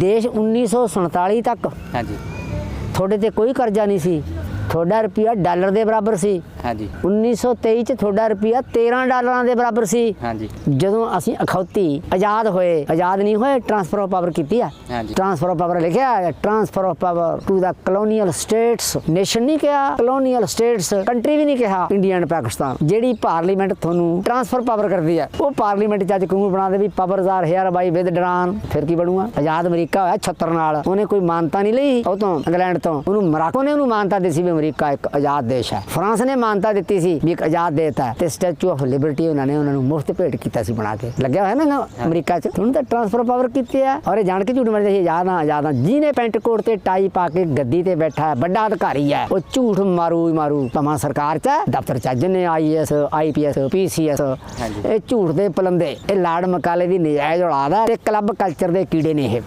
ਦੇਸ਼ 1947 ਤੱਕ ਹਾਂਜੀ। ਤੁਹਾਡੇ ਤੇ ਕੋਈ ਕਰਜ਼ਾ ਨਹੀਂ ਸੀ। ਤੁਹਾਡਾ ਰੁਪਿਆ ਡਾਲਰ ਦੇ ਬਰਾਬਰ ਸੀ। ਹਾਂਜੀ। 1923 ਚ ਤੁਹਾਡਾ ਰੁਪਿਆ 13 ਡਾਲਰਾਂ ਦੇ ਬਰਾਬਰ ਸੀ। ਹਾਂਜੀ। ਜਦੋਂ ਅਸੀਂ ਅਖੌਤੀ ਆਜ਼ਾਦ ਹੋਏ ਆਜ਼ਾਦ ਨਹੀਂ ਹੋਏ ਟ੍ਰਾਂਸਫਰ ਆਫ ਪਾਵਰ ਕੀਤੀ ਆ। ਟ੍ਰਾਂਸਫਰ ਆਫ ਪਾਵਰ ਲਿਖਿਆ transfer of power to the colonial status nation ਨਹੀਂ ਕਿਹਾ ਕਲੋਨੀਅਲ ਸਟੇਟਸ ਕੰਟਰੀ ਵੀ ਨਹੀਂ ਕਿਹਾ ਇੰਡੀਆ ਐਂਡ ਪਾਕਿਸਤਾਨ ਜਿਹੜੀ ਪਾਰਲੀਮੈਂਟ ਤੁਹਾਨੂੰ ਟ੍ਰਾਂਸਫਰ ਪਾਵਰ ਕਰਦੀ ਹੈ ਉਹ ਪਾਰਲੀਮੈਂਟ ਚ ਅੱਜ ਕਾਨੂੰਨ ਬਣਾ ਦੇ ਵੀ powers are hereby withdrawn ਫਿਰ ਕੀ ਬਣੂਗਾ? ਆਜ਼ਾਦ ਅਮਰੀਕਾ ਹੋਇਆ 76 ਨਾਲ ਉਹਨੇ ਕੋਈ ਮਾਨਤਾ ਨਹੀਂ ਲਈ ਉਹ ਤੋਂ ਇੰਗਲੈਂਡ ਤੋਂ ਉਹਨੂੰ ਮਰਾਕੋ ਨੇ ਉਹਨੂੰ ਮਾਨਤਾ ਦਿੱਤੀ ਸੀ ਵੀ ਅਮਰੀਕਾ ਇੱਕ ਆਜ਼ਾਦ ਦੇਸ਼ ਹੈ। ਫਰਾਂਸ ਨੇ ਮਾਨਤਾ ਦਿੱਤੀ ਸੀ ਵੀ ਇੱਕ ਆਜ਼ਾਦ ਦੇਸ਼ ਹੈ ਤੇ ਸਟੈਚੂ ਆਫ ਲਿਬਰਟੀ ਉਹਨਾਂ ਨੇ ਉਹਨਾਂ ਨੂੰ ਮੁਫਤ ਭੇਟ ਕੀਤਾ ਸੀ ਬਣਾ ਕੇ। ਲੱਗਿਆ ਹੋਇਆ ਨਾ ਅਮਰੀਕਾ 'ਚ? ਹੁਣ ਤਾਂ ਟ੍ਰਾਂਸਫਰ ਪਾਵਰ ਕੀਤੀ ਹੈ ਔਰ ਇਹ ਜਾਣ ਕੇ ਝੂਠ ਮਾਰਦੇ ਸੀ ਆਜ਼ਾਦ ਹਾਂ ਆਜ਼ਾਦ ਹਾਂ ਜਿਹਨੇ ਪੈਂਟ ਕੋਟ ਤੇ ਟਾਈ ਪਾ ਕੇ ਗੱਦੀ ਤੇ ਬੈਠਾ ਹੈ ਵੱਡਾ ਅਧਿਕਾਰੀ ਹੈ ਉਹ ਝੂਠ ਮਾਰੂ ਹੀ ਮਾਰੂ। ਭਾਵੇਂ ਸਰਕਾਰ 'ਚ ਦਫ਼ਤਰ 'ਚ ਜਿੰਨੇ ਆਈਐਸ ਆਈਪੀਐਸ ਪੀਸੀਐਸ। ਇਹ ਝੂਠ ਦੇ ਪਲੰਦੇ ਇਹ ਲਾੜ ਮਕਾਲੇ ਦੀ ਨਜਾਇਜ਼ ਔਲਾਦ ਹੈ ਤੇ ਕਲੱਬ ਕਲਚਰ ਦੇ ਕੀੜੇ ਨੇ ਇਹ।